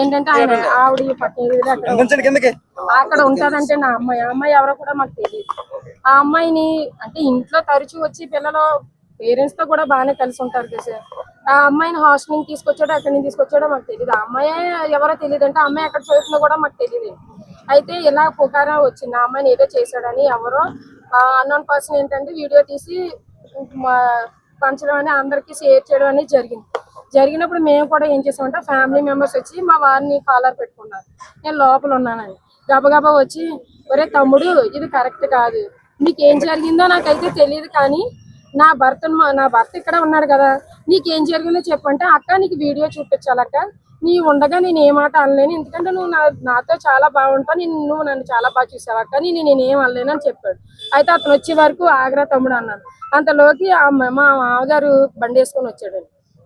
ఏంటంటే ఆయన ఆవిడ పట్టేది అక్కడ అక్కడ ఉంటదంటే నా అమ్మాయి. అమ్మాయి ఎవరో కూడా మాకు తెలియదు. ఆ అమ్మాయిని అంటే ఇంట్లో తరచూ వచ్చి పిల్లలు పేరెంట్స్తో కూడా బాగానే కలిసి ఉంటారు కదా సార్. ఆ అమ్మాయిని హాస్టల్ నుంచి తీసుకొచ్చాడో అక్కడి నుంచి తీసుకొచ్చాడో మాకు తెలియదు. ఆ అమ్మాయి ఎవరో తెలియదు అంటే అమ్మాయి ఎక్కడ చదువుతుందో కూడా మాకు తెలియదు. అయితే ఇలా పుకారా వచ్చింది. ఆ అమ్మాయిని ఏదో చేశాడని ఎవరో అన్నోన్ పర్సన్ ఏంటంటే వీడియో తీసి మా పంచడం అని అందరికీ షేర్ చేయడం అనేది జరిగింది. జరిగినప్పుడు మేము కూడా ఏం చేసామంటే ఫ్యామిలీ మెంబర్స్ వచ్చి మా వారిని కాలర్ పెట్టుకున్నారు. నేను లోపల ఉన్నానని. గబగబా వచ్చి ఒరే తమ్ముడు ఇది కరెక్ట్ కాదు. నీకేం జరిగిందో నాకైతే తెలియదు కానీ నా భర్త నా భర్త ఇక్కడ ఉన్నాడు కదా. నీకేం జరిగిందో చెప్పంటే అక్క నీకు వీడియో చూపించాలక్క. నీ ఉండగా నేను ఏ మాట అనలేను. ఎందుకంటే నువ్వు నా నాతో చాలా బాగుంటావు. నేను నువ్వు నన్ను చాలా బాగా చూసావు అక్క. నేను నేనేం అనలేను అని చెప్పాడు. అయితే అతను వచ్చే వరకు ఆగ్రా తమ్ముడు అన్నాను అంతలోకి ఆ మా మామగారు బండి వేసుకొని వచ్చాడు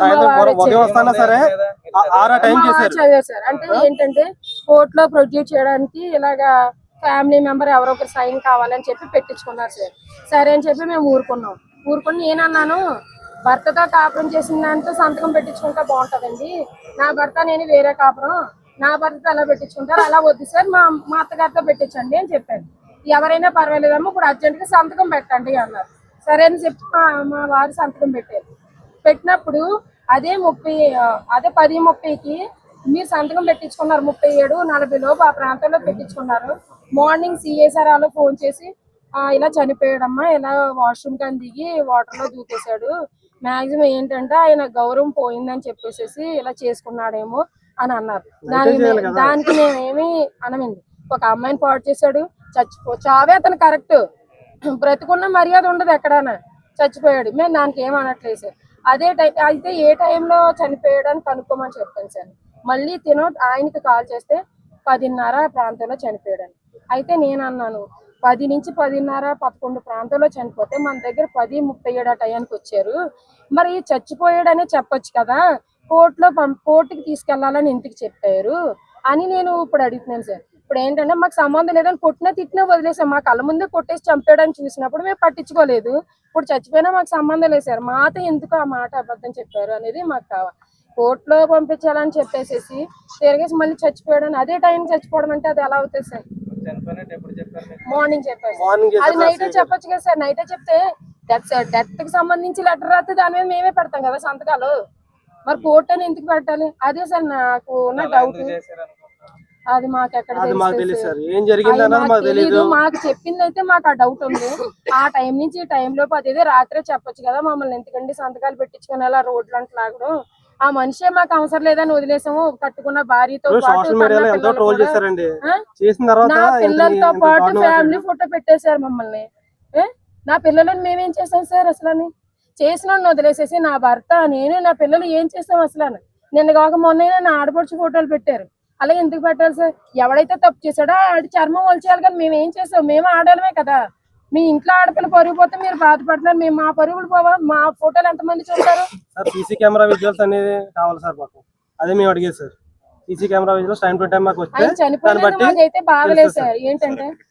సాయంత్రం సరే? ఆరా టైం చేశారు అంటే ఏంటంటే కోర్ట్లో ప్రొడ్యూస్ చేయడానికి ఇలాగా ఫ్యామిలీ మెంబర్ ఎవరో ఒకరు సైన్ కావాలని చెప్పి పెట్టించుకున్నారు సార్. సరే అని చెప్పి మేము ఊరుకున్నాం. ఊరుకుని నేనన్నాను భర్తతో కాపురం చేసిన దాంతో సంతకం పెట్టించుకుంటే బాగుంటదండి. నా భర్త నేను వేరే కాపురం. నా భర్తతో అలా పెట్టించుకుంటారు అలా వద్దు సార్. మా మా అత్తగారితో పెట్టించండి అని చెప్పాను ఎవరైనా పర్వాలేదమ్మా ఇప్పుడు అర్జెంట్గా సంతకం పెట్టండి అన్నారు. సరే అని చెప్పి మా మా వారు సంతకం పెట్టారు. పెట్టినప్పుడు అదే ముప్పై అదే పది ముప్పైకి మీరు సంతకం పెట్టించుకున్నారు ముప్పై ఏడు నలభై లోపు ఆ ప్రాంతంలో పెట్టించుకున్నారు. మార్నింగ్ సిఎస్ఆర్ వాళ్ళు ఫోన్ చేసి "ఆ, ఇలా చనిపోయాడమ్మా ఇలా వాష్రూమ్ కానీ దిగి వాటర్లో దూకేశాడు. మాక్సిమం ఏంటంటే ఆయన గౌరవం పోయిందని చెప్పేసి ఇలా చేసుకున్నాడేమో అని అన్నారు. దానికి దానికి మేమేమి అనమండి. ఒక అమ్మాయిని పాడు చేశాడు చచ్చిపో చావే అతను కరెక్ట్. బ్రతుకున్న మర్యాద ఉండదు ఎక్కడైనా. చచ్చిపోయాడు. మేము దానికి ఏం అనట్లేదు సార్. అదే టైం అయితే ఏ టైంలో చనిపోయాడని అని కనుక్కోమని చెప్పాను సార్. మళ్ళీ తిను ఆయనకి కాల్ చేస్తే పదిన్నర ప్రాంతంలో చనిపోయాడని. అయితే నేను అన్నాను పది నుంచి పదిన్నర పదకొండు ప్రాంతంలో చనిపోతే మన దగ్గర పది ముప్పై ఏడు ఆ టయానికి వచ్చారు. మరి చచ్చిపోయాడనే చెప్పొచ్చు కదా. కోర్టులో పం కోర్టుకి తీసుకెళ్ళాలని ఇంటికి చెప్పారు? అని నేను ఇప్పుడు అడుగుతున్నాను సార్. ఇప్పుడు ఏంటంటే మాకు సంబంధం లేదని కొట్టినా తిట్టినా వదిలేసాం. మా కళ్ళ ముందే కొట్టేసి చంపాడని చూసినప్పుడు మేము పట్టించుకోలేదు. ఇప్పుడు చచ్చిపోయినా మాకు సంబంధం లేదు సార్. మాత ఎందుకు ఆ మాట అబద్ధం చెప్పారు అనేది మాకు కావాలి. కోర్టులో పంపించాలని చెప్పేసేసి తిరిగేసి మళ్ళీ చచ్చిపోయాడని అదే టైం చచ్చిపోవడం అంటే అది ఎలా అవుతుంది సార్? మార్నింగ్ చెప్పారు మార్నింగ్ అది నైటే చెప్పొచ్చు కదా సార్. నైటే చెప్తే డెత్ డెత్కి సంబంధించి లెటర్ రాస్తే దాని మీద మేమే పెడతాం కదా సంతకాలు. మరి కోర్టు అని ఎందుకు పెట్టాలి? అదే సార్ నాకు ఉన్న డౌట్ అది మాకు ఎక్కడ అది మాకు తెలుస్తుంది తెలియదు సార్? సార్ ఏం జరిగింది అది అన్నది మాకు తెలియదు చెప్పింది అయితే మాకు ఆ డౌట్ ఉంది. ఆ టైం నుంచి ఈ టైం లోపు అదేదో రాత్రే చెప్పొచ్చు కదా మమ్మల్ని. ఎందుకండి సంతకాలు పెట్టించుకుని అలా రోడ్లు అంటే లాగడం ఆ మనిషే మాకు అవసరం లేదని వదిలేసాము. కట్టుకున్న భార్యతో నా పిల్లలతో పాటు ఫ్యామిలీ ఫోటో పెట్టేశారు మమ్మల్ని? నా పిల్లలను మేమేం చేసాం సార్ అసలు చేసిన వదిలేసేసి నా భర్త నేను నా పిల్లలు ఏం చేసాం అసలు నిన్న కాక మొన్న నా ఆడపడుచు ఫోటోలు పెట్టారు. అలా ఎందుకు పెట్టాలి సార్? ఎవడైతే తప్పు చేశాడో ఆడి చర్మం వలిచేయాలి కానీ మేము ఏం చేసాం? మేము ఆడాలమే కదా. మీ ఇంట్లో ఆడపిల్ల పరుగు పోతే మీరు బాధపడుతున్నారు. మేము మా పరుగులు పోవా? మా ఫోటోలు ఎంతమంది చూస్తారు? సార్ సీసీ కెమెరా విజువల్స్ అనేది కావాలి సార్ మాకు. అదే మేము అడిగేది sir. CC camera visuals time to time మాకు వస్తే మాకైతే బాధలేదు తెలుస్తుంది సార్. ఏంటంటే?